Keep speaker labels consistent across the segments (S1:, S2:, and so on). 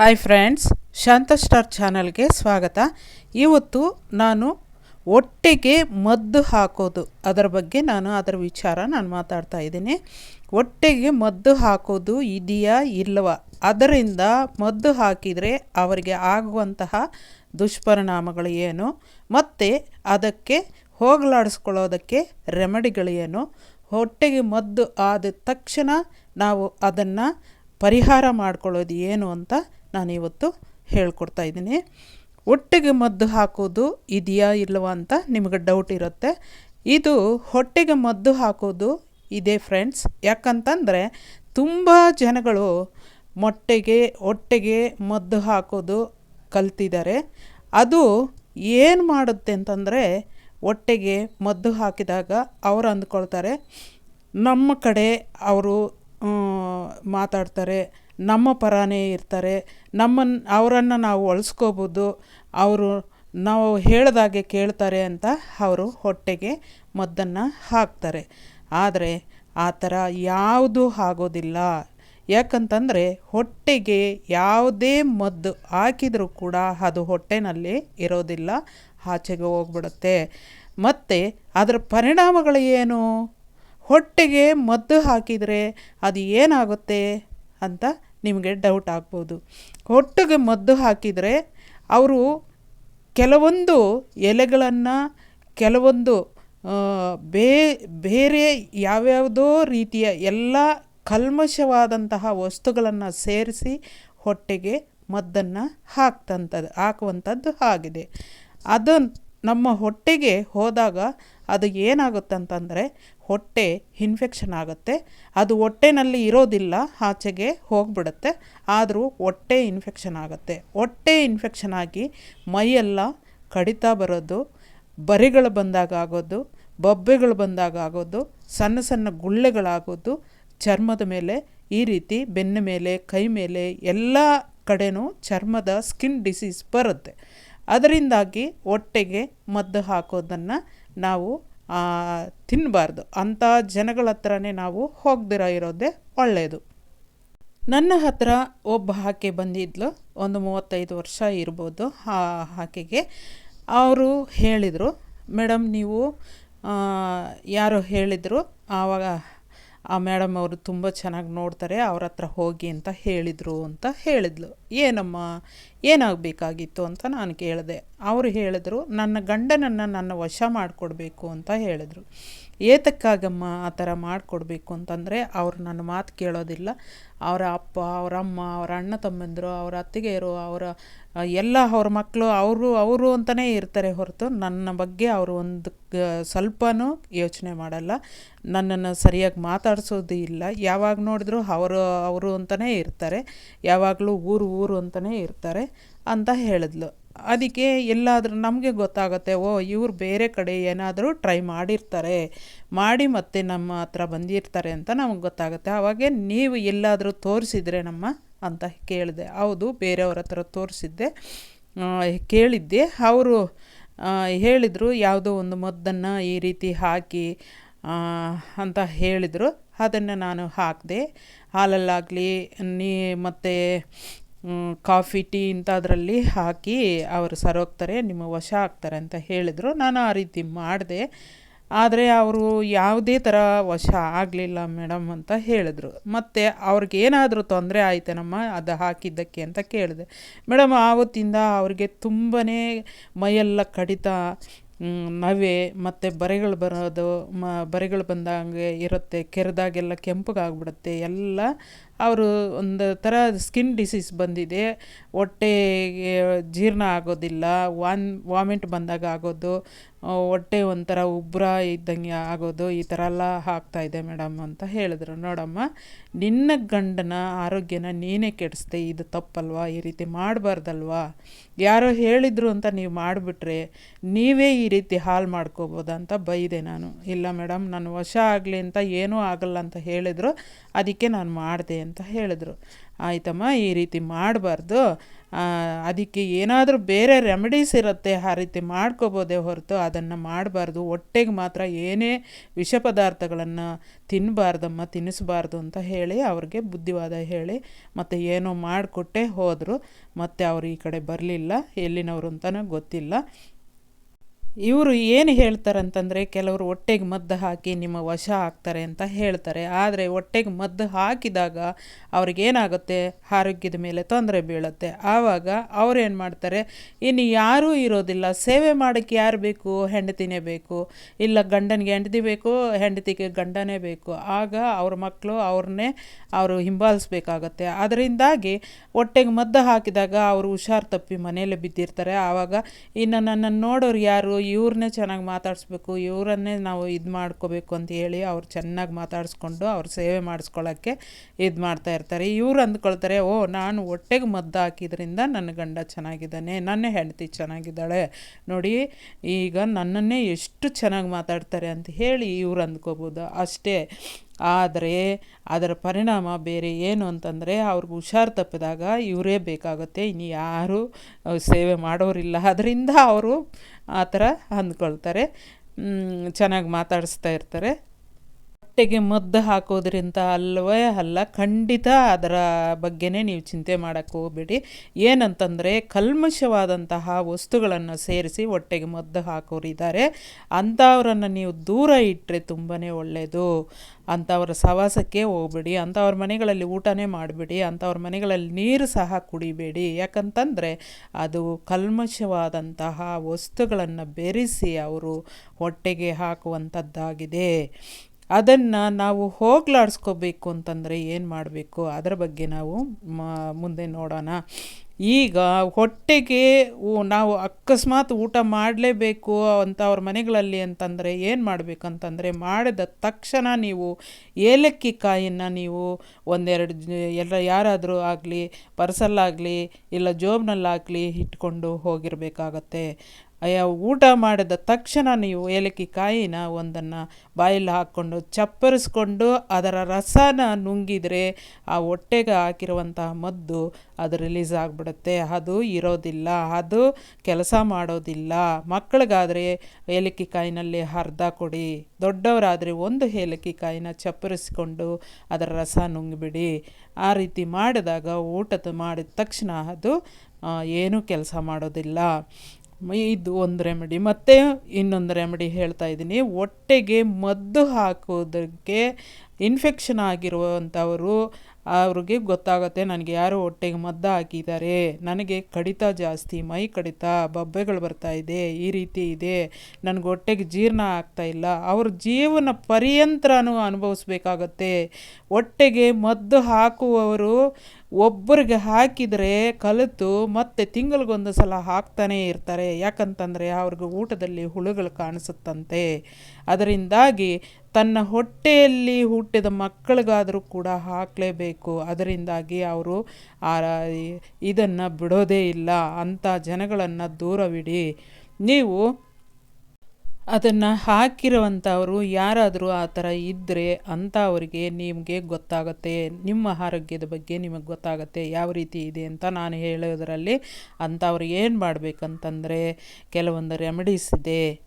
S1: Hi friends ಶಾಂತ star ಚಾನಲ್ಗೆ ಸ್ವಾಗತ. ಇವತ್ತು ನಾನು ಹೊಟ್ಟೆಗೆ ಮದ್ದು ಹಾಕೋದು. ಅದರ ಬಗ್ಗೆ ನಾನು ಅದರ ವಿಚಾರ ನಾನು ಮಾತಾಡ್ತಾ ಇದ್ದೀನಿ. ಹೊಟ್ಟೆಗೆ ಮದ್ದು ಹಾಕೋದು ಇದೆಯಾ ಇಲ್ಲವ ಅದರಿಂದ ಮದ್ದು ಹಾಕಿದರೆ ಅವರಿಗೆ ಆಗುವಂತಹ ದುಷ್ಪರಿಣಾಮಗಳು ಏನು? ಮತ್ತು ಅದಕ್ಕೆ ಹೋಗಲಾಡಿಸ್ಕೊಳ್ಳೋದಕ್ಕೆ ರೆಮಿಡಿಗಳು ಏನು? ಹೊಟ್ಟೆಗೆ ಮದ್ದು ಆದ ತಕ್ಷಣ ನಾವು ಅದನ್ನು ಪರಿಹಾರ ಮಾಡ್ಕೊಳ್ಳೋದು ಏನು ಅಂತ ನಾನಿವತ್ತು ಹೇಳ್ಕೊಡ್ತಾ ಇದ್ದೀನಿ. ಹೊಟ್ಟೆಗೆ ಮದ್ದು ಹಾಕೋದು ಇದೆಯಾ ಇಲ್ಲವಾ ಅಂತ ನಿಮಗೆ ಡೌಟ್ ಇರುತ್ತೆ. ಇದು ಹೊಟ್ಟೆಗೆ ಮದ್ದು ಹಾಕೋದು ಇದೆ ಫ್ರೆಂಡ್ಸ್ ಯಾಕಂತಂದರೆ ತುಂಬ ಜನಗಳು ಮೊಟ್ಟೆಗೆ, ಹೊಟ್ಟೆಗೆ ಮದ್ದು ಹಾಕೋದು ಕಲ್ತಿದ್ದಾರೆ. ಅದು ಏನು ಮಾಡುತ್ತೆ ಅಂತಂದರೆ ಹೊಟ್ಟೆಗೆ ಮದ್ದು ಹಾಕಿದಾಗ ಅವ್ರು ಅಂದ್ಕೊಳ್ತಾರೆ, ನಮ್ಮ ಕಡೆ ಅವರು ಮಾತಾಡ್ತಾರೆ, ನಮ್ಮ ಪರಾನೇ ಇರ್ತಾರೆ ನಮ್ಮನ್ನು ಅವರನ್ನು ನಾವು ಒಲಿಸ್ಕೋಬೋದು ಅವರು ನಾವು ಹೇಳ್ದಾಗೆ ಕೇಳ್ತಾರೆ ಅಂತ ಅವರು ಹೊಟ್ಟೆಗೆ ಮದ್ದನ್ನು ಹಾಕ್ತಾರೆ. ಆದರೆ ಆ ಥರ ಯಾವುದೂ ಆಗೋದಿಲ್ಲ. ಯಾಕಂತಂದರೆ ಹೊಟ್ಟೆಗೆ ಯಾವುದೇ ಮದ್ದು ಹಾಕಿದರೂ ಕೂಡ ಅದು ಹೊಟ್ಟೆನಲ್ಲಿ ಇರೋದಿಲ್ಲ, ಆಚೆಗೆ ಹೋಗ್ಬಿಡುತ್ತೆ. ಮತ್ತು ಅದರ ಪರಿಣಾಮಗಳು ಏನು ಹೊಟ್ಟೆಗೆ ಮದ್ದು ಹಾಕಿದರೆ ಅದು ಏನಾಗುತ್ತೆ ಅಂತ ನಿಮಗೆ ಡೌಟ್ ಆಗ್ಬೋದು. ಹೊಟ್ಟೆಗೆ ಮದ್ದು ಹಾಕಿದರೆ ಅವರು ಕೆಲವೊಂದು ಎಲೆಗಳನ್ನು, ಕೆಲವೊಂದು ಬೇ, ಬೇರೆ ಯಾವ್ಯಾವುದೋ ರೀತಿಯ ಎಲ್ಲ ಕಲ್ಮಶವಾದಂತಹ ವಸ್ತುಗಳನ್ನು ಸೇರಿಸಿ ಹೊಟ್ಟೆಗೆ ಮದ್ದನ್ನು ಹಾಕ್ತಂಥದ್ದು ಹಾಕುವಂಥದ್ದು ಆಗಿದೆ. ಅದು ನಮ್ಮ ಹೊಟ್ಟೆಗೆ ಹೋದಾಗ ಅದು ಏನಾಗುತ್ತಂತಂದರೆ ಹೊಟ್ಟೆ ಇನ್ಫೆಕ್ಷನ್ ಆಗುತ್ತೆ. ಅದು ಹೊಟ್ಟೆನಲ್ಲಿ ಇರೋದಿಲ್ಲ, ಆಚೆಗೆ ಹೋಗ್ಬಿಡುತ್ತೆ. ಆದರೂ ಹೊಟ್ಟೆ ಇನ್ಫೆಕ್ಷನ್ ಆಗುತ್ತೆ. ಹೊಟ್ಟೆ ಇನ್ಫೆಕ್ಷನ್ ಆಗಿ ಮೈಯೆಲ್ಲ ಕಡಿತಾ ಬರೋದು, ಬರಿಗಳು ಬಂದಾಗ ಆಗೋದು, ಬೊಬ್ಬೆಗಳು ಬಂದಾಗ ಆಗೋದು, ಸಣ್ಣ ಸಣ್ಣ ಗುಳ್ಳೆಗಳಾಗೋದು, ಚರ್ಮದ ಮೇಲೆ ಈ ರೀತಿ ಬೆನ್ನ ಮೇಲೆ, ಕೈ ಮೇಲೆ ಎಲ್ಲ ಕಡೆನೂ ಚರ್ಮದ ಸ್ಕಿನ್ ಡಿಸೀಸ್ ಬರುತ್ತೆ. ಅದರಿಂದಾಗಿ ಹೊಟ್ಟೆಗೆ ಮದ್ದು ಹಾಕೋದನ್ನು ನಾವು ತಿನ್ನಬಾರ್ದು ಅಂಥ ಜನಗಳ ಹತ್ರನೇ ನಾವು ಹೋಗ್ದಿರ ಇರೋದೇ ಒಳ್ಳೆಯದು ನನ್ನ ಹತ್ರ ಒಬ್ಬ ಆಕೆ ಬಂದಿದ್ಲು. ಒಂದು ಮೂವತ್ತೈದು ವರ್ಷ ಇರ್ಬೋದು ಆ ಆಕೆಗೆ. ಅವರು ಹೇಳಿದರು, ಮೇಡಮ್, ನೀವು ಯಾರು ಹೇಳಿದರು, ಆವಾಗ ಆ ಮೇಡಮ್ ಅವರು ತುಂಬ ಚೆನ್ನಾಗಿ ನೋಡ್ತಾರೆ, ಅವ್ರ ಹತ್ರ ಹೋಗಿ ಅಂತ ಹೇಳಿದರು ಅಂತ ಹೇಳಿದ್ಲು. ಏನಮ್ಮ, ಏನಾಗಬೇಕಾಗಿತ್ತು ಅಂತ ನಾನು ಕೇಳಿದೆ. ಅವರು ಹೇಳಿದ್ರು, ನನ್ನ ಗಂಡನನ್ನು ನನ್ನ ವಶ ಮಾಡಿಕೊಡ್ಬೇಕು ಅಂತ ಹೇಳಿದರು. ಏತಕ್ಕಾಗಮ್ಮ ಆ ಥರ ಮಾಡಿಕೊಡ್ಬೇಕು ಅಂತಂದರೆ ಅವ್ರು ನನ್ನ ಮಾತು ಕೇಳೋದಿಲ್ಲ. ಅವರ ಅಪ್ಪ, ಅವರ ಅಮ್ಮ, ಅವರ ಅಣ್ಣ ತಮ್ಮಂದರು, ಅವರ ಅತ್ತಿಗೆಯರು, ಅವರ ಎಲ್ಲ ಅವ್ರ ಮಕ್ಕಳು, ಅವರು ಅವರು ಅಂತಲೇ ಇರ್ತಾರೆ ಹೊರತು ನನ್ನ ಬಗ್ಗೆ ಅವರು ಒಂದು ಸ್ವಲ್ಪನೂ ಯೋಚನೆ ಮಾಡಲ್ಲ. ನನ್ನನ್ನು ಸರಿಯಾಗಿ ಮಾತಾಡಿಸೋದು ಇಲ್ಲ. ಯಾವಾಗ ನೋಡಿದ್ರು ಅವರು ಅವರು ಅಂತಲೇ ಇರ್ತಾರೆ. ಯಾವಾಗಲೂ ಊರು ಊರು ಅಂತಲೇ ಇರ್ತಾರೆ ಅಂತ ಹೇಳಿದ್ಲು. ಅದಕ್ಕೆ ಎಲ್ಲಾದರೂ ನಮಗೆ ಗೊತ್ತಾಗುತ್ತೆ, ಓ, ಇವ್ರು ಬೇರೆ ಕಡೆ ಏನಾದರೂ ಟ್ರೈ ಮಾಡಿರ್ತಾರೆ, ಮಾಡಿ ಮತ್ತೆ ನಮ್ಮ ಹತ್ರ ಬಂದಿರ್ತಾರೆ ಅಂತ ನಮಗೆ ಗೊತ್ತಾಗುತ್ತೆ. ಆವಾಗ ನೀವು ಎಲ್ಲಾದರೂ ತೋರಿಸಿದ್ರೆ ನಮ್ಮ ಅಂತ ಕೇಳಿದೆ. ಹೌದು, ಬೇರೆಯವ್ರ ಹತ್ರ ತೋರಿಸಿದ್ದೆ. ಕೇಳಿದ್ದೆ. ಅವರು ಹೇಳಿದರು, ಯಾವುದೋ ಒಂದು ಮದ್ದನ್ನು ಈ ರೀತಿ ಹಾಕಿ ಅಂತ ಹೇಳಿದರು. ಅದನ್ನು ನಾನು ಹಾಕಿದೆ, ಹಾಲಲ್ಲಾಗಲಿ, ನೀ ಮತ್ತು ಕಾಫಿ, ಟೀ ಇಂಥದ್ರಲ್ಲಿ ಹಾಕಿ ಅವರು ಸರೋಗ್ತಾರೆ, ನಿಮ್ಮ ವಶ ಆಗ್ತಾರೆ ಅಂತ ಹೇಳಿದರು. ನಾನು ಆ ರೀತಿ ಮಾಡಿದೆ. ಆದರೆ ಅವರು ಯಾವುದೇ ಥರ ವಶ ಆಗಲಿಲ್ಲ ಮೇಡಮ್ ಅಂತ ಹೇಳಿದರು. ಮತ್ತು ಅವ್ರಿಗೆ ಏನಾದರೂ ತೊಂದರೆ ಆಯ್ತೇನಮ್ಮ, ಅದು ಹಾಕಿದ್ದಕ್ಕೆ ಅಂತ ಕೇಳಿದೆ. ಮೇಡಮ್, ಆವತ್ತಿಂದ ಅವ್ರಿಗೆ ತುಂಬಾ ಮೈಯೆಲ್ಲ ಕಡಿತ ನವೆ ಮತ್ತು ಬರೆಗಳು ಬರೋದು, ಮ, ಬರೆಗಳು ಬಂದಂಗೆ ಇರುತ್ತೆ. ಕೆರೆದಾಗೆಲ್ಲ ಕೆಂಪಗಾಗ್ಬಿಡುತ್ತೆ. ಎಲ್ಲ ಅವರು ಒಂದು ಥರ ಸ್ಕಿನ್ ಡಿಸೀಸ್ ಬಂದಿದೆ. ಹೊಟ್ಟೆಗೆ ಜೀರ್ಣ ಆಗೋದಿಲ್ಲ ವಾನ್ ವಾಮಿಂಟ್ ಬಂದಾಗ ಆಗೋದು ಹೊಟ್ಟೆ ಒಂಥರ ಉಬ್ಬರ ಇದ್ದಂಗೆ ಆಗೋದು ಈ ಥರ ಎಲ್ಲ ಆಗ್ತಾಯಿದೆ ಮೇಡಮ್ ಅಂತ ಹೇಳಿದ್ರು. ನೋಡಮ್ಮ, ನಿನ್ನ ಗಂಡನ ಆರೋಗ್ಯನ ನೀನೇ ಕೆಡಿಸ್ದೆ, ಇದು ತಪ್ಪಲ್ವಾ? ಈ ರೀತಿ ಮಾಡಬಾರ್ದಲ್ವಾ? ಯಾರೋ ಹೇಳಿದರು ಅಂತ ನೀವು ಮಾಡಿಬಿಟ್ರೆ ನೀವೇ ಈ ರೀತಿ ಹಾಳು ಮಾಡ್ಕೋಬೋದಾ ಅಂತ ಬೈದೆ ನಾನು. ಇಲ್ಲ ಮೇಡಮ್, ನಾನು ವಶ ಆಗಲಿ ಅಂತ ಏನೂ ಆಗಲ್ಲ ಅಂತ ಹೇಳಿದ್ರು. ಅದಕ್ಕೆ ನಾನು ಮಾಡಿದೆ ಅಂತ ಹೇಳಿದ್ರು. ಆಯ್ತಮ್ಮ, ಈ ರೀತಿ ಮಾಡಬಾರ್ದು. ಅದಕ್ಕೆ ಏನಾದರೂ ಬೇರೆ ರೆಮಿಡೀಸ್ ಇರುತ್ತೆ, ಆ ರೀತಿ ಮಾಡ್ಕೋಬೋದೇ ಹೊರತು ಅದನ್ನು ಮಾಡಬಾರ್ದು. ಹೊಟ್ಟೆಗೆ ಮಾತ್ರ ಏನೇ ವಿಷ ಪದಾರ್ಥಗಳನ್ನು ತಿನ್ನಬಾರ್ದಮ್ಮ ತಿನ್ನಿಸ್ಬಾರ್ದು ಅಂತ ಹೇಳಿ ಅವ್ರಿಗೆ ಬುದ್ಧಿವಾದ ಹೇಳಿ ಮತ್ತು ಏನೋ ಮಾಡಿಕೊಟ್ಟೆ ಹೋದರು. ಮತ್ತು ಅವರು ಈ ಕಡೆ ಬರಲಿಲ್ಲ, ಎಲ್ಲಿನವರು ಅಂತಲೂ ಗೊತ್ತಿಲ್ಲ. ಇವರು ಏನು ಹೇಳ್ತಾರಂತಂದರೆ, ಕೆಲವರು ಹೊಟ್ಟೆಗೆ ಮದ್ದು ಹಾಕಿ ನಿಮ್ಮ ವಶ ಆಗ್ತಾರೆ ಅಂತ ಹೇಳ್ತಾರೆ. ಆದರೆ ಹೊಟ್ಟೆಗೆ ಮದ್ದು ಹಾಕಿದಾಗ ಅವ್ರಿಗೇನಾಗುತ್ತೆ? ಆರೋಗ್ಯದ ಮೇಲೆ ತೊಂದರೆ ಬೀಳುತ್ತೆ. ಆವಾಗ ಅವ್ರೇನು ಮಾಡ್ತಾರೆ? ಇನ್ನು ಯಾರೂ ಇರೋದಿಲ್ಲ. ಸೇವೆ ಮಾಡೋಕ್ಕೆ ಯಾರು ಬೇಕು? ಹೆಂಡತಿನೇ ಬೇಕು. ಇಲ್ಲ ಗಂಡನಿಗೆ ಹೆಂಡತಿ ಬೇಕು, ಹೆಂಡತಿಗೆ ಗಂಡನೇ ಬೇಕು. ಆಗ ಅವ್ರ ಮಕ್ಕಳು ಅವ್ರನ್ನೇ ಅವರು ಹಿಂಬಾಲಿಸ್ಬೇಕಾಗತ್ತೆ. ಅದರಿಂದಾಗಿ ಹೊಟ್ಟೆಗೆ ಮದ್ದು ಹಾಕಿದಾಗ ಅವರು ಹುಷಾರು ತಪ್ಪಿ ಮನೆಯಲ್ಲೇ ಬಿದ್ದಿರ್ತಾರೆ. ಆವಾಗ ಇನ್ನು ನನ್ನನ್ನು ನೋಡೋರು ಯಾರು? ಇವ್ರನ್ನೇ ಚೆನ್ನಾಗಿ ಮಾತಾಡಿಸ್ಬೇಕು, ಇವರನ್ನೇ ನಾವು ಇದು ಮಾಡ್ಕೋಬೇಕು ಅಂತ ಹೇಳಿ ಅವ್ರು ಚೆನ್ನಾಗಿ ಮಾತಾಡಿಸ್ಕೊಂಡು ಅವ್ರ ಸೇವೆ ಮಾಡಿಸ್ಕೊಳ್ಳೋಕ್ಕೆ ಇದು ಮಾಡ್ತಾ ಇರ್ತಾರೆ. ಇವ್ರು ಅಂದ್ಕೊಳ್ತಾರೆ, ಓ, ನಾನು ಹೊಟ್ಟೆಗೆ ಮದ್ದು ಹಾಕಿದ್ರಿಂದ ನನ್ನ ಗಂಡ ಚೆನ್ನಾಗಿದ್ದಾನೆ, ನನ್ನ ಹೆಂಡತಿ ಚೆನ್ನಾಗಿದ್ದಾಳೆ. ನೋಡಿ, ಈಗ ನನ್ನನ್ನೇ ಎಷ್ಟು ಚೆನ್ನಾಗಿ ಮಾತಾಡ್ತಾರೆ ಅಂತ ಹೇಳಿ ಇವ್ರು ಅಂದ್ಕೋಬೋದು. ಅಷ್ಟೇ, ಆದರೆ ಅದರ ಪರಿಣಾಮ ಬೇರೆ ಏನು ಅಂತಂದರೆ ಅವ್ರಿಗೆ ಹುಷಾರು ತಪ್ಪಿದಾಗ ಇವರೇ ಬೇಕಾಗುತ್ತೆ. ಇನ್ನು ಯಾರೂ ಸೇವೆ ಮಾಡೋರಿಲ್ಲ. ಅದರಿಂದ ಅವರು ಆ ಥರ ಅಂದ್ಕೊಳ್ತಾರೆ. ಚೆನ್ನಾಗಿ ಮಾತಾಡಿಸ್ತಾ ಇರ್ತಾರೆ. ಹೊಟ್ಟೆಗೆ ಮದ್ದು ಹಾಕೋದ್ರಿಂದ ಅಲ್ವೇ ಅಲ್ಲ, ಖಂಡಿತ ಅದರ ಬಗ್ಗೆನೇ ನೀವು ಚಿಂತೆ ಮಾಡೋಕ್ಕೆ ಹೋಗಬೇಡಿ. ಏನಂತಂದರೆ ಕಲ್ಮಶವಾದಂತಹ ವಸ್ತುಗಳನ್ನು ಸೇರಿಸಿ ಹೊಟ್ಟೆಗೆ ಮದ್ದು ಹಾಕೋರಿದ್ದಾರೆ ಅಂಥವರನ್ನು ನೀವು ದೂರ ಇಟ್ಟರೆ ತುಂಬಾ ಒಳ್ಳೆಯದು ಅಂಥವ್ರ ಸವಾಸಕ್ಕೆ ಹೋಗ್ಬೇಡಿ ಅಂಥವ್ರ ಮನೆಗಳಲ್ಲಿ ಊಟನೇ ಮಾಡಬೇಡಿ ಅಂಥವ್ರ ಮನೆಗಳಲ್ಲಿ ನೀರು ಸಹ ಕುಡಿಬೇಡಿ. ಯಾಕಂತಂದರೆ ಅದು ಕಲ್ಮಶವಾದಂತಹ ವಸ್ತುಗಳನ್ನು ಬೆರೆಸಿ ಅವರು ಹೊಟ್ಟೆಗೆ ಹಾಕುವಂಥದ್ದಾಗಿದೆ ಅದನ್ನು ನಾವು ಹೋಗ್ಲಾಡಿಸ್ಕೋಬೇಕು ಅಂತಂದರೆ ಏನು ಮಾಡಬೇಕು? ಅದರ ಬಗ್ಗೆ ನಾವು ಮುಂದೆ ನೋಡೋಣ. ಈಗ ಹೊಟ್ಟೆಗೆ ನಾವು ಅಕಸ್ಮಾತ್ ಊಟ ಮಾಡಲೇಬೇಕು ಅಂತ ಅವ್ರ ಮನೆಗಳಲ್ಲಿ ಅಂತಂದರೆ ಏನು ಮಾಡಬೇಕಂತಂದರೆ ಮಾಡಿದ ತಕ್ಷಣ ನೀವು ಏಲಕ್ಕಿ ಕಾಯಿಯನ್ನು ನೀವು ಒಂದೆರಡು ಎಲ್ಲ ಯಾರಾದರೂ ಆಗಲಿ ಪರ್ಸಲ್ಲಾಗಲಿ ಇಲ್ಲ ಜೋಬ್ನಲ್ಲಾಗಲಿ ಇಟ್ಕೊಂಡು ಹೋಗಿರಬೇಕಾಗತ್ತೆ. ಊಟ ಮಾಡಿದ ತಕ್ಷಣ ನೀವು ಏಲಕ್ಕಿ ಕಾಯಿನ ಒಂದನ್ನು ಬಾಯಲ್ಲಿ ಹಾಕ್ಕೊಂಡು ಚಪ್ಪರಿಸ್ಕೊಂಡು ಅದರ ರಸನ ನುಂಗಿದರೆ ಆ ಹೊಟ್ಟೆಗೆ ಹಾಕಿರುವಂತಹ ಮದ್ದು ಅದು ರಿಲೀಸ್ ಆಗಿಬಿಡುತ್ತೆ. ಅದು ಇರೋದಿಲ್ಲ, ಅದು ಕೆಲಸ ಮಾಡೋದಿಲ್ಲ. ಮಕ್ಕಳಿಗಾದರೆ ಏಲಕ್ಕಿ ಕಾಯಿನಲ್ಲಿ ಅರ್ಧ ಕೊಡಿ, ದೊಡ್ಡವರಾದರೆ ಒಂದು ಏಲಕ್ಕಿ ಕಾಯಿನ ಚಪ್ಪರಿಸ್ಕೊಂಡು ಅದರ ರಸ ನುಂಗಿಬಿಡಿ. ಆ ರೀತಿ ಮಾಡಿದಾಗ ಊಟದ ಮಾಡಿದ ತಕ್ಷಣ ಅದು ಏನೂ ಕೆಲಸ ಮಾಡೋದಿಲ್ಲ. ಇದು ಒಂದು ರೆಮಿಡಿ. ಮತ್ತು ಇನ್ನೊಂದು ರೆಮಿಡಿ ಹೇಳ್ತಾ ಇದ್ದೀನಿ. ಹೊಟ್ಟೆಗೆ ಮದ್ದು ಹಾಕೋದಕ್ಕೆ ಇನ್ಫೆಕ್ಷನ್ ಆಗಿರುವಂಥವರು ಅವ್ರಿಗೆ ಗೊತ್ತಾಗುತ್ತೆ ನನಗೆ ಯಾರು ಹೊಟ್ಟೆಗೆ ಮದ್ದು ಹಾಕಿದ್ದಾರೆ. ನನಗೆ ಕಡಿತ ಜಾಸ್ತಿ, ಮೈ ಕಡಿತ, ಬಬ್ಬೆಗಳು ಬರ್ತಾ ಇದೆ, ಈ ರೀತಿ ಇದೆ. ನನಗೆ ಹೊಟ್ಟೆಗೆ ಜೀರ್ಣ ಆಗ್ತಾ ಇಲ್ಲ. ಅವ್ರ ಜೀವನ ಪರ್ಯಂತ್ರನೂ ಅನುಭವಿಸ್ಬೇಕಾಗತ್ತೆ. ಹೊಟ್ಟೆಗೆ ಮದ್ದು ಹಾಕುವವರು ಒಬ್ಬರಿಗೆ ಹಾಕಿದರೆ ಕಲಿತು ಮತ್ತೆ ತಿಂಗಳಿಗೊಂದು ಸಲ ಹಾಕ್ತಾನೇ ಇರ್ತಾರೆ. ಯಾಕಂತಂದರೆ ಅವ್ರಿಗೆ ಊಟದಲ್ಲಿ ಹುಳುಗಳು ಕಾಣಿಸುತ್ತಂತೆ. ಅದರಿಂದಾಗಿ ತನ್ನ ಹೊಟ್ಟೆಯಲ್ಲಿ ಹುಟ್ಟಿದ ಮಕ್ಕಳಿಗಾದರೂ ಕೂಡ ಹಾಕಲೇಬೇಕು. ಅದರಿಂದಾಗಿ ಅವರು ಆ, ಇದನ್ನು ಬಿಡೋದೇ ಇಲ್ಲ. ಅಂಥ ಜನಗಳನ್ನು ದೂರವಿಡಿ. ನೀವು ಅದನ್ನು ಹಾಕಿರುವಂಥವರು ಯಾರಾದರೂ ಆ ಥರ ಇದ್ದರೆ ಅಂಥವರಿಗೆ ನಿಮಗೆ ಗೊತ್ತಾಗುತ್ತೆ. ನಿಮ್ಮ ಆರೋಗ್ಯದ ಬಗ್ಗೆ ನಿಮಗೆ ಗೊತ್ತಾಗುತ್ತೆ. ಯಾವ ರೀತಿ ಇದೆ ಅಂತ ನಾನು ಹೇಳೋದರಲ್ಲಿ ಅಂಥವ್ರು ಏನು ಮಾಡಬೇಕಂತಂದರೆ ಕೆಲವೊಂದು ರೆಮಿಡೀಸ್ ಇದೆ.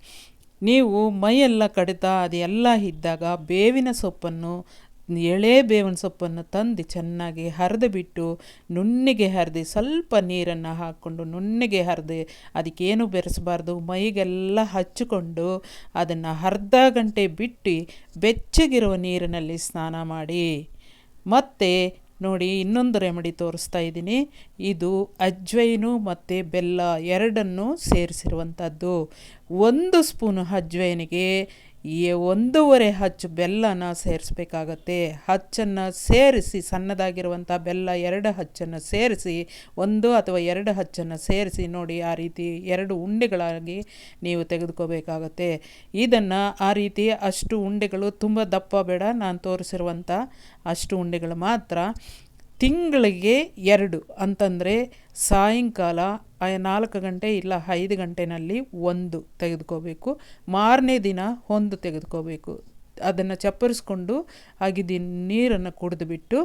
S1: ನೀವು ಮೈಯೆಲ್ಲ ಕಡಿತ ಅದೆಲ್ಲ ಇದ್ದಾಗ ಬೇವಿನ ಸೊಪ್ಪನ್ನು ಎಳೆ ಬೇವಿನ ಸೊಪ್ಪನ್ನು ತಂದು ಚೆನ್ನಾಗಿ ಹರಿದು ಬಿಟ್ಟು ನುಣ್ಣಿಗೆ ಹರಿದು ಸ್ವಲ್ಪ ನೀರನ್ನು ಹಾಕ್ಕೊಂಡು ನುಣ್ಣಿಗೆ ಹರಿದು ಅದಕ್ಕೇನು ಬೆರೆಸಬಾರ್ದು, ಮೈಗೆಲ್ಲ ಹಚ್ಚಿಕೊಂಡು ಅದನ್ನು ಅರ್ಧ ಗಂಟೆ ಬಿಟ್ಟು ಬೆಚ್ಚಗಿರುವ ನೀರಿನಲ್ಲಿ ಸ್ನಾನ ಮಾಡಿ. ಮತ್ತು ನೋಡಿ ಇನ್ನೊಂದು ರೆಮಿಡಿ ತೋರಿಸ್ತಾ ಇದ್ದೀನಿ. ಇದು ಅಜ್ವೈನು ಮತ್ತು ಬೆಲ್ಲ ಎರಡನ್ನು ಸೇರಿಸಿರುವಂಥದ್ದು. ಒಂದು ಸ್ಪೂನು ಅಜ್ವೈನಿಗೆ ಈ ಒಂದೂವರೆ ಹಚ್ಚು ಬೆಲ್ಲನ ಸೇರಿಸ್ಬೇಕಾಗತ್ತೆ. ಹಚ್ಚನ್ನು ಸೇರಿಸಿ ಸಣ್ಣದಾಗಿರುವಂಥ ಬೆಲ್ಲ ಎರಡು ಹಚ್ಚನ್ನು ಸೇರಿಸಿ, ಒಂದು ಅಥವಾ ಎರಡು ಹಚ್ಚನ್ನು ಸೇರಿಸಿ ನೋಡಿ ಆ ರೀತಿ ಎರಡು ಉಂಡೆಗಳಾಗಿ ನೀವು ತೆಗೆದುಕೋಬೇಕಾಗತ್ತೆ. ಇದನ್ನು ಆ ರೀತಿ ಅಷ್ಟು ಉಂಡೆಗಳು ತುಂಬ ದಪ್ಪ ಬೇಡ. ನಾನು ತೋರಿಸಿರುವಂಥ ಅಷ್ಟು ಉಂಡೆಗಳು ಮಾತ್ರ. ತಿಂಗಳಿಗೆ ಎರಡು ಅಂತಂದರೆ ಸಾಯಂಕಾಲ ನಾಲ್ಕು ಗಂಟೆ ಇಲ್ಲ ಐದು ಗಂಟೆನಲ್ಲಿ ಒಂದು ತೆಗೆದುಕೋಬೇಕು. ಮಾರನೇ ದಿನ ಒಂದು ತೆಗೆದುಕೋಬೇಕು. ಅದನ್ನು ಚಪ್ಪರಿಸ್ಕೊಂಡು ಅಗಿದಿ ನೀರನ್ನು ಕುಡಿದುಬಿಟ್ಟು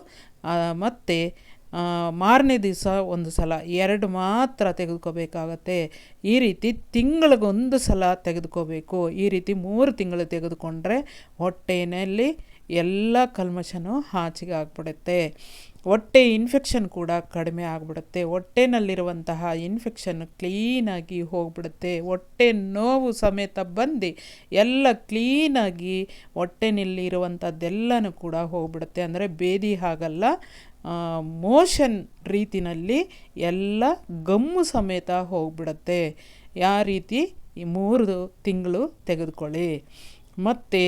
S1: ಮತ್ತು ಮಾರನೇ ದಿವಸ ಒಂದು ಸಲ ಎರಡು ಮಾತ್ರ ತೆಗೆದುಕೋಬೇಕಾಗತ್ತೆ. ಈ ರೀತಿ ತಿಂಗಳಿಗೊಂದು ಸಲ ತೆಗೆದುಕೋಬೇಕು. ಈ ರೀತಿ ಮೂರು ತಿಂಗಳು ತೆಗೆದುಕೊಂಡ್ರೆ ಹೊಟ್ಟೆಯಲ್ಲಿ ಎಲ್ಲ ಕಲ್ಮಶನೂ ಆಚೆಗೆ ಆಗ್ಬಿಡುತ್ತೆ. ಹೊಟ್ಟೆ ಇನ್ಫೆಕ್ಷನ್ ಕೂಡ ಕಡಿಮೆ ಆಗಿಬಿಡುತ್ತೆ. ಹೊಟ್ಟೆನಲ್ಲಿರುವಂತಹ ಇನ್ಫೆಕ್ಷನ್ ಕ್ಲೀನಾಗಿ ಹೋಗ್ಬಿಡುತ್ತೆ. ಹೊಟ್ಟೆ ನೋವು ಸಮೇತ ಬಂದು ಎಲ್ಲ ಕ್ಲೀನಾಗಿ ಹೊಟ್ಟೆನಲ್ಲಿರುವಂಥದ್ದೆಲ್ಲನೂ ಕೂಡ ಹೋಗ್ಬಿಡುತ್ತೆ. ಅಂದರೆ ಬೇದಿ ಆಗಲ್ಲ ಮೋಷನ್ ರೀತಿನಲ್ಲಿ ಎಲ್ಲ ಗಮ್ಮು ಸಮೇತ ಹೋಗ್ಬಿಡುತ್ತೆ. ಯಾವ ರೀತಿ ಈ ಮೂರು ತಿಂಗಳು ತೆಗೆದುಕೊಳ್ಳಿ. ಮತ್ತು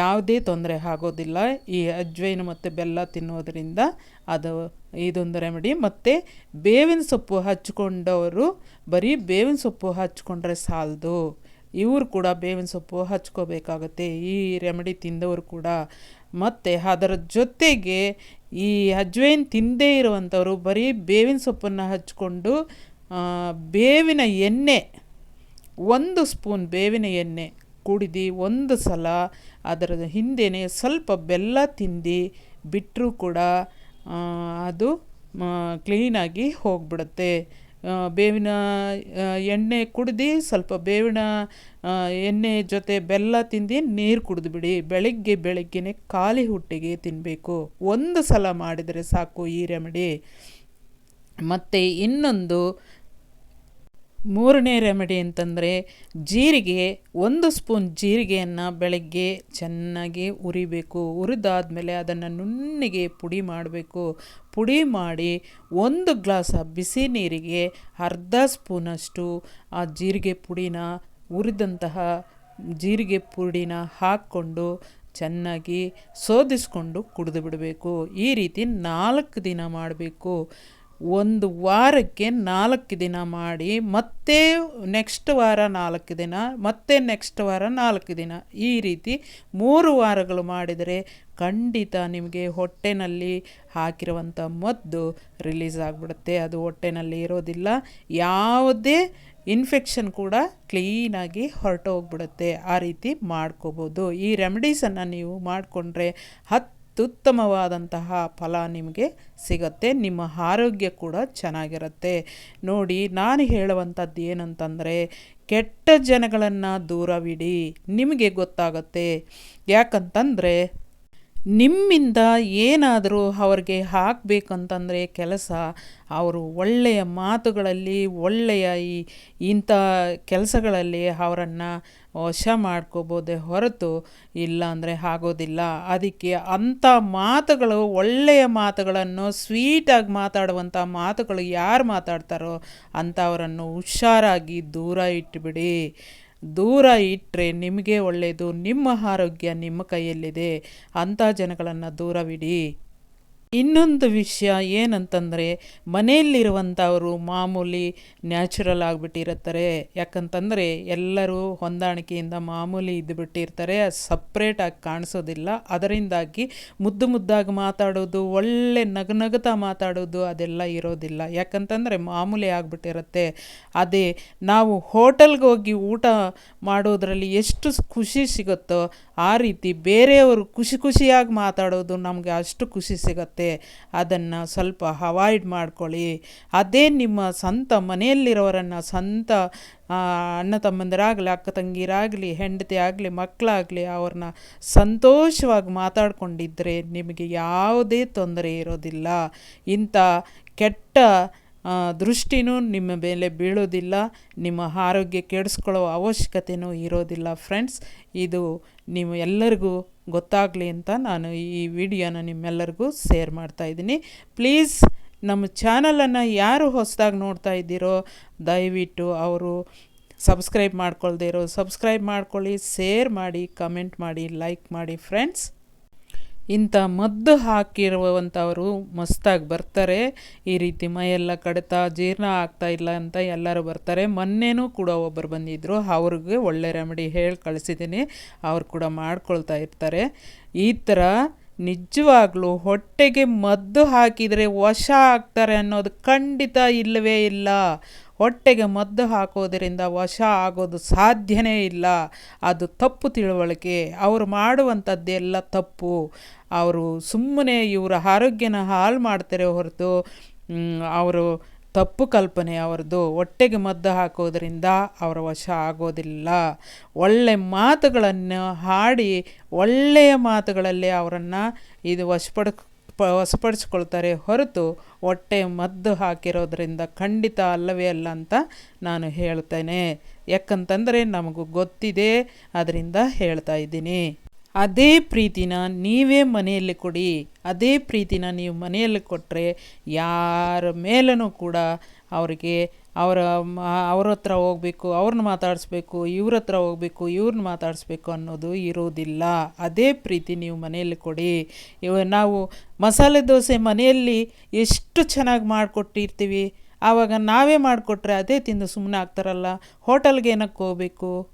S1: ಯಾವುದೇ ತೊಂದರೆ ಆಗೋದಿಲ್ಲ. ಈ ಅಜ್ವೈನ್ ಮತ್ತು ಬೆಲ್ಲ ತಿನ್ನೋದರಿಂದ ಅದು ಇದೊಂದು ರೆಮಿಡಿ ಮತ್ತು ಬೇವಿನ ಸೊಪ್ಪು ಹಚ್ಕೊಂಡವರು, ಬರೀ ಬೇವಿನ ಸೊಪ್ಪು ಹಚ್ಕೊಂಡ್ರೆ ಸಾಲದು. ಇವರು ಕೂಡ ಬೇವಿನ ಸೊಪ್ಪು ಹಚ್ಕೋಬೇಕಾಗತ್ತೆ. ಈ ರೆಮಿಡಿ ತಿಂದವರು ಕೂಡ. ಮತ್ತು ಅದರ ಜೊತೆಗೆ ಈ ಅಜ್ವೈನ್ ತಿಂದೇ ಇರುವಂಥವರು ಬರೀ ಬೇವಿನ ಸೊಪ್ಪನ್ನು ಹಚ್ಕೊಂಡು ಬೇವಿನ ಎಣ್ಣೆ, ಒಂದು ಸ್ಪೂನ್ ಬೇವಿನ ಎಣ್ಣೆ ಕುಡಿದು ಒಂದು ಸಲ, ಅದರ ಹಿಂದೆಯೇ ಸ್ವಲ್ಪ ಬೆಲ್ಲ ತಿಂದು ಬಿಟ್ಟರೂ ಕೂಡ ಅದು ಕ್ಲೀನಾಗಿ ಹೋಗ್ಬಿಡುತ್ತೆ. ಬೇವಿನ ಎಣ್ಣೆ ಕುಡ್ದು, ಸ್ವಲ್ಪ ಬೇವಿನ ಎಣ್ಣೆ ಜೊತೆ ಬೆಲ್ಲ ತಿಂದು, ನೀರು ಕುಡಿದ್ಬಿಡಿ ಬೆಳಗ್ಗೆ ಬೆಳಗ್ಗೆನೇ ಖಾಲಿ ಹುಟ್ಟಿಗೆ ತಿನ್ನಬೇಕು ಒಂದು ಸಲ ಮಾಡಿದರೆ ಸಾಕು ಈ ರೆಮಿಡಿ ಮತ್ತು ಇನ್ನೊಂದು ಮೂರನೇ ರೆಮಿಡಿ ಅಂತಂದರೆ ಜೀರಿಗೆ ಒಂದು ಸ್ಪೂನ್ ಜೀರಿಗೆಯನ್ನು ಬೆಳಗ್ಗೆ ಚೆನ್ನಾಗಿ ಉರಿಬೇಕು ಹುರಿದಾದ್ಮೇಲೆ ಅದನ್ನು ನುಣ್ಣಗೆ ಪುಡಿ ಮಾಡಬೇಕು. ಪುಡಿ ಮಾಡಿ ಒಂದು ಗ್ಲಾಸ್ ಬಿಸಿ ನೀರಿಗೆ ಅರ್ಧ ಸ್ಪೂನಷ್ಟು ಆ ಜೀರಿಗೆ ಪುಡಿನ, ಹುರಿದಂತಹ ಜೀರಿಗೆ ಪುಡಿನ ಹಾಕ್ಕೊಂಡು ಚೆನ್ನಾಗಿ ಶೋಧಿಸ್ಕೊಂಡು ಕುಡಿದು ಬಿಡಬೇಕು. ಈ ರೀತಿ ನಾಲ್ಕು ದಿನ ಮಾಡಬೇಕು. ಒಂದು ವಾರಕ್ಕೆ ನಾಲ್ಕು ದಿನ ಮಾಡಿ, ಮತ್ತೆ ನೆಕ್ಸ್ಟ್ ವಾರ ನಾಲ್ಕು ದಿನ, ಮತ್ತೆ ನೆಕ್ಸ್ಟ್ ವಾರ ನಾಲ್ಕು ದಿನ. ಈ ರೀತಿ ಮೂರು ವಾರಗಳು ಮಾಡಿದರೆ ಖಂಡಿತ ನಿಮಗೆ ಹೊಟ್ಟೆನಲ್ಲಿ ಹಾಕಿರುವಂಥ ಮದ್ದು ರಿಲೀಸ್ ಆಗಿಬಿಡುತ್ತೆ. ಅದು ಹೊಟ್ಟೆನಲ್ಲಿ ಇರೋದಿಲ್ಲ. ಯಾವುದೇ ಇನ್ಫೆಕ್ಷನ್ ಕೂಡ ಕ್ಲೀನಾಗಿ ಹೊರಟೋಗ್ಬಿಡುತ್ತೆ. ಆ ರೀತಿ ಮಾಡ್ಕೋಬೋದು. ಈ ರೆಮಿಡೀಸನ್ನು ನೀವು ಮಾಡಿಕೊಂಡ್ರೆ ಅತ್ಯುತ್ತಮವಾದಂತಹ ಫಲ ನಿಮಗೆ ಸಿಗುತ್ತೆ, ನಿಮ್ಮ ಆರೋಗ್ಯ ಕೂಡ ಚೆನ್ನಾಗಿರುತ್ತೆ. ನೋಡಿ, ನಾನು ಹೇಳುವಂಥದ್ದು ಏನಂತಂದರೆ, ಕೆಟ್ಟ ಜನಗಳನ್ನು ದೂರವಿಡಿ, ನಿಮಗೆ ಗೊತ್ತಾಗುತ್ತೆ. ಯಾಕಂತಂದರೆ, ನಿಮ್ಮಿಂದ ಏನಾದರೂ ಅವ್ರಿಗೆ ಹಾಕಬೇಕಂತಂದರೆ ಕೆಲಸ, ಅವರು ಒಳ್ಳೆಯ ಮಾತುಗಳಲ್ಲಿ, ಒಳ್ಳೆಯ ಈ ಇಂಥ ಕೆಲಸಗಳಲ್ಲಿ ಅವರನ್ನು ವಶ ಮಾಡ್ಕೋಬೋದೇ ಹೊರತು ಇಲ್ಲ ಅಂದರೆ ಆಗೋದಿಲ್ಲ. ಅದಕ್ಕೆ ಅಂಥ ಮಾತುಗಳು, ಒಳ್ಳೆಯ ಮಾತುಗಳನ್ನು ಸ್ವೀಟಾಗಿ ಮಾತಾಡುವಂಥ ಮಾತುಗಳು ಯಾರು ಮಾತಾಡ್ತಾರೋ ಅಂಥವರನ್ನು ಹುಷಾರಾಗಿ ದೂರ ಇಟ್ಟುಬಿಡಿ ದೂರ ಇಟ್ಟರೆ ನಿಮಗೆ ಒಳ್ಳೆಯದು ನಿಮ್ಮ ಆರೋಗ್ಯ ನಿಮ್ಮ ಕೈಯಲ್ಲಿದೆ. ಅಂಥ ಜನಗಳನ್ನು ದೂರವಿಡಿ. ಇನ್ನೊಂದು ವಿಷಯ ಏನಂತಂದರೆ, ಮನೆಯಲ್ಲಿರುವಂಥವರು ಮಾಮೂಲಿ ನ್ಯಾಚುರಲ್ ಆಗಿಬಿಟ್ಟಿರುತ್ತಾರೆ. ಯಾಕಂತಂದರೆ, ಎಲ್ಲರೂ ಹೊಂದಾಣಿಕೆಯಿಂದ ಮಾಮೂಲಿ ಇದ್ದುಬಿಟ್ಟಿರ್ತಾರೆ ಸಪ್ರೇಟಾಗಿ ಕಾಣಿಸೋದಿಲ್ಲ. ಅದರಿಂದಾಗಿ ಮುದ್ದು ಮುದ್ದಾಗಿ ಮಾತಾಡೋದು, ಒಳ್ಳೆ ನಗನಗುತ್ತಾ ಮಾತಾಡೋದು ಅದೆಲ್ಲ ಇರೋದಿಲ್ಲ. ಯಾಕಂತಂದರೆ, ಮಾಮೂಲಿ ಆಗಿಬಿಟ್ಟಿರುತ್ತೆ. ಅದೇ, ನಾವು ಹೋಟೆಲ್ಗೆ ಹೋಗಿ ಊಟ ಮಾಡೋದರಲ್ಲಿ ಎಷ್ಟು ಖುಷಿ ಸಿಗುತ್ತೋ ಆ ರೀತಿ ಬೇರೆಯವರು ಖುಷಿ ಖುಷಿಯಾಗಿ ಮಾತಾಡೋದು ನಮಗೆ ಅಷ್ಟು ಖುಷಿ ಸಿಗತ್ತೆ. ಅದನ್ನು ಸ್ವಲ್ಪ ಹವಾಯ್ಡ್ ಮಾಡ್ಕೊಳ್ಳಿ. ಅದೇ ನಿಮ್ಮ ಸ್ವಂತ ಮನೆಯಲ್ಲಿರೋರನ್ನು ಸ್ವಂತ ಅಣ್ಣ ತಮ್ಮಂದಿರಾಗಲಿ, ಅಕ್ಕ ತಂಗಿರಾಗಲಿ, ಹೆಂಡತಿ ಆಗಲಿ ಮಕ್ಕಳಾಗಲಿ ಅವ್ರನ್ನ ಸಂತೋಷವಾಗಿ ಮಾತಾಡ್ಕೊಂಡಿದ್ದರೆ ನಿಮಗೆ ಯಾವುದೇ ತೊಂದರೆ ಇರೋದಿಲ್ಲ. ಇಂಥ ಕೆಟ್ಟ ದೃಷ್ಟಿನೂ ನಿಮ್ಮ ಮೇಲೆ ಬೀಳೋದಿಲ್ಲ, ನಿಮ್ಮ ಆರೋಗ್ಯ ಕೆಡಿಸ್ಕೊಳ್ಳೋ ಅವಶ್ಯಕತೆಯೂ ಇರೋದಿಲ್ಲ ಫ್ರೆಂಡ್ಸ್ ಇದು ನೀವು ಎಲ್ಲರಿಗೂ ಗೊತ್ತಾಗಲಿ ಅಂತ ನಾನು ಈ ವಿಡಿಯೋನ ನಿಮ್ಮೆಲ್ಲರಿಗೂ ಶೇರ್ ಮಾಡ್ತಾ ಇದ್ದೀನಿ. ಪ್ಲೀಸ್ ನಮ್ಮ ಚಾನಲನ್ನು ಯಾರು ಹೊಸದಾಗಿ ನೋಡ್ತಾ ಇದ್ದೀರೋ, ದಯವಿಟ್ಟು ಅವರು ಸಬ್ಸ್ಕ್ರೈಬ್ ಮಾಡ್ಕೊಳ್ದೇ ಇರೋ ಸಬ್ಸ್ಕ್ರೈಬ್ ಮಾಡ್ಕೊಳ್ಳಿ ಶೇರ್ ಮಾಡಿ ಕಮೆಂಟ್ ಮಾಡಿ ಲೈಕ್ ಮಾಡಿ ಫ್ರೆಂಡ್ಸ್ ಇಂಥ ಮದ್ದು ಹಾಕಿರುವಂಥವರು ಮಸ್ತಾಗಿ ಬರ್ತಾರೆ. ಈ ರೀತಿ ಮೈಯೆಲ್ಲ ಕಡಿತ ಜೀರ್ಣ ಆಗ್ತಾ ಇಲ್ಲ ಅಂತ ಎಲ್ಲರೂ ಬರ್ತಾರೆ. ಮೊನ್ನೆನೂ ಕೂಡ ಒಬ್ಬರು ಬಂದಿದ್ದರು ಅವ್ರಿಗೆ ಒಳ್ಳೆ ರೆಮಿಡಿ ಹೇಳಿ ಕಳಿಸಿದ್ದೀನಿ. ಅವ್ರು ಕೂಡ ಮಾಡ್ಕೊಳ್ತಾ ಇರ್ತಾರೆ. ಈ ಥರ ನಿಜವಾಗ್ಲೂ ಹೊಟ್ಟೆಗೆ ಮದ್ದು ಹಾಕಿದರೆ ವಶ ಆಗ್ತಾರೆ ಅನ್ನೋದು ಖಂಡಿತ ಇಲ್ಲವೇ ಇಲ್ಲ. ಹೊಟ್ಟೆಗೆ ಮದ್ದು ಹಾಕೋದರಿಂದ ವಶ ಆಗೋದು ಸಾಧ್ಯನೇ ಇಲ್ಲ. ಅದು ತಪ್ಪು ತಿಳುವಳಿಕೆ. ಅವರು ಮಾಡುವಂಥದ್ದೆಲ್ಲ ತಪ್ಪು. ಅವರು ಸುಮ್ಮನೆ ಇವರ ಆರೋಗ್ಯನ ಹಾಳು ಮಾಡ್ತಾರೆ ಹೊರತು ಅವರು ತಪ್ಪು ಕಲ್ಪನೆ ಅವರದು ಹೊಟ್ಟೆಗೆ ಮದ್ದು ಹಾಕೋದರಿಂದ ಅವರ ವಶ ಆಗೋದಿಲ್ಲ. ಒಳ್ಳೆ ಮಾತುಗಳನ್ನು ಹಾಡಿ, ಒಳ್ಳೆಯ ಮಾತುಗಳಲ್ಲಿ ಅವರನ್ನು ಇದು ವಶಪಡ ಪ ವಶಪಡಿಸ್ಕೊಳ್ತಾರೆ ಹೊರತು ಹೊಟ್ಟೆ ಮದ್ದು ಹಾಕಿರೋದರಿಂದ ಖಂಡಿತ ಅಲ್ಲವೇ ಅಲ್ಲ ಅಂತ ನಾನು ಹೇಳ್ತೇನೆ. ಯಾಕಂತಂದರೆ ನಮಗೂ ಗೊತ್ತಿದೆ, ಅದರಿಂದ ಹೇಳ್ತಾ ಇದ್ದೀನಿ. ಅದೇ ಪ್ರೀತಿನ ನೀವೇ ಮನೆಯಲ್ಲಿ ಕೊಡಿ. ಅದೇ ಪ್ರೀತಿನ ನೀವು ಮನೆಯಲ್ಲಿ ಕೊಟ್ಟರೆ ಯಾರ ಮೇಲೂ ಕೂಡ ಅವರಿಗೆ ಅವರ ಅವ್ರ ಹತ್ರ ಹೋಗಬೇಕು, ಅವ್ರನ್ನ ಮಾತಾಡಿಸ್ಬೇಕು, ಇವ್ರ ಹತ್ರ ಹೋಗಬೇಕು, ಇವ್ರನ್ನ ಮಾತಾಡಿಸ್ಬೇಕು ಅನ್ನೋದು ಇರೋದಿಲ್ಲ ಅದೇ ಪ್ರೀತಿ ನೀವು ಮನೆಯಲ್ಲಿ ಕೊಡಿ. ಇವ, ನಾವು ಮಸಾಲೆ ದೋಸೆ ಮನೆಯಲ್ಲಿ ಎಷ್ಟು ಚೆನ್ನಾಗಿ ಮಾಡಿಕೊಟ್ಟಿರ್ತೀವಿ, ಆವಾಗ ನಾವೇ ಮಾಡಿಕೊಟ್ರೆ ಅದೇ ತಿಂದು ಸುಮ್ಮನೆ ಆಗ್ತಾರಲ್ಲ. ಹೋಟೆಲ್ಗೆ ಏನಕ್ಕೆ ಹೋಗಬೇಕು?